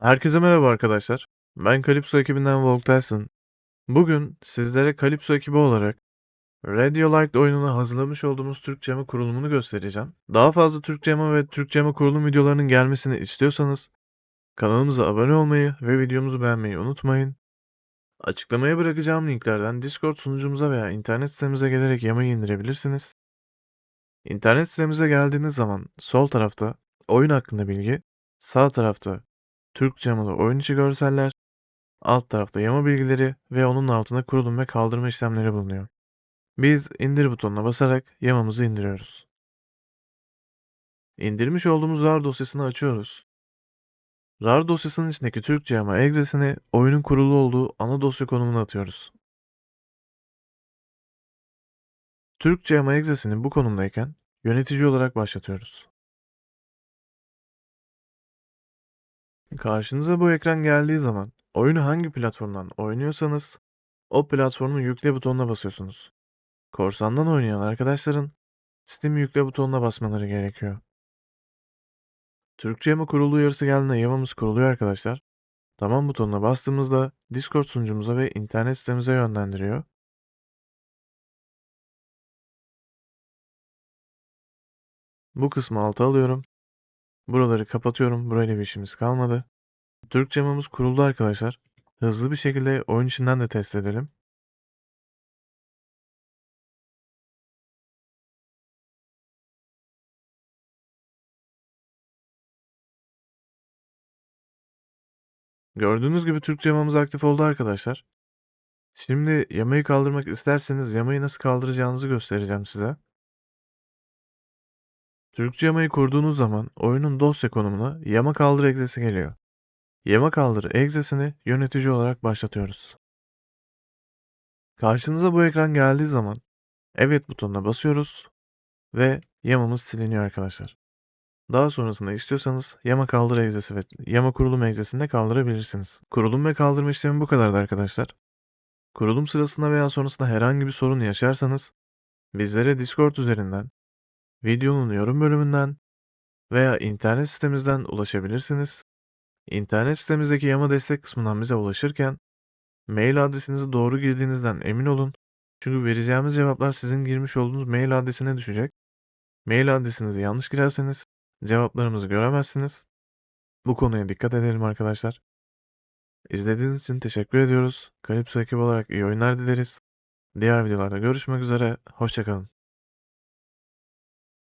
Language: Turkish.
Herkese merhaba arkadaşlar. Ben Calypso ekibinden Volk Bugün sizlere Calypso ekibi olarak Radio Light oyununa hazırlamış olduğumuz Türkçeme kurulumunu göstereceğim. Daha fazla Türkçeme ve Türkçeme kurulum videolarının gelmesini istiyorsanız kanalımıza abone olmayı ve videomuzu beğenmeyi unutmayın. Açıklamaya bırakacağım linklerden Discord sunucumuza veya internet sitemize gelerek yamayı indirebilirsiniz. İnternet sitemize geldiğiniz zaman sol tarafta oyun hakkında bilgi, sağ tarafta Türk yamalı oyun içi görseller, alt tarafta yama bilgileri ve onun altında kurulum ve kaldırma işlemleri bulunuyor. Biz indir butonuna basarak yamamızı indiriyoruz. İndirmiş olduğumuz RAR dosyasını açıyoruz. RAR dosyasının içindeki Türkçe yama egzesini oyunun kurulu olduğu ana dosya konumuna atıyoruz. Türkçe yama egzesini bu konumdayken yönetici olarak başlatıyoruz. Karşınıza bu ekran geldiği zaman oyunu hangi platformdan oynuyorsanız o platformun yükle butonuna basıyorsunuz. Korsandan oynayan arkadaşların Steam yükle butonuna basmaları gerekiyor. Türkçe yama kurulu uyarısı geldiğinde yamamız kuruluyor arkadaşlar. Tamam butonuna bastığımızda Discord sunucumuza ve internet sitemize yönlendiriyor. Bu kısmı alta alıyorum. Buraları kapatıyorum. Burayla bir işimiz kalmadı. Türk yamamız kuruldu arkadaşlar. Hızlı bir şekilde oyun içinden de test edelim. Gördüğünüz gibi Türkçe yamamız aktif oldu arkadaşlar. Şimdi yamayı kaldırmak isterseniz yamayı nasıl kaldıracağınızı göstereceğim size. Türkçe yamayı kurduğunuz zaman oyunun dosya konumuna yama kaldır egzesi geliyor. Yama kaldır egzesini yönetici olarak başlatıyoruz. Karşınıza bu ekran geldiği zaman evet butonuna basıyoruz ve yamamız siliniyor arkadaşlar. Daha sonrasında istiyorsanız yama kaldır egzesi ve yama kurulum egzesini de kaldırabilirsiniz. Kurulum ve kaldırma işlemi bu kadardı arkadaşlar. Kurulum sırasında veya sonrasında herhangi bir sorun yaşarsanız bizlere Discord üzerinden, videonun yorum bölümünden veya internet sitemizden ulaşabilirsiniz. İnternet sitemizdeki yama destek kısmından bize ulaşırken mail adresinizi doğru girdiğinizden emin olun. Çünkü vereceğimiz cevaplar sizin girmiş olduğunuz mail adresine düşecek. Mail adresinizi yanlış girerseniz cevaplarımızı göremezsiniz. Bu konuya dikkat edelim arkadaşlar. İzlediğiniz için teşekkür ediyoruz. Calypso ekibi olarak iyi oyunlar dileriz. Diğer videolarda görüşmek üzere. Hoşçakalın.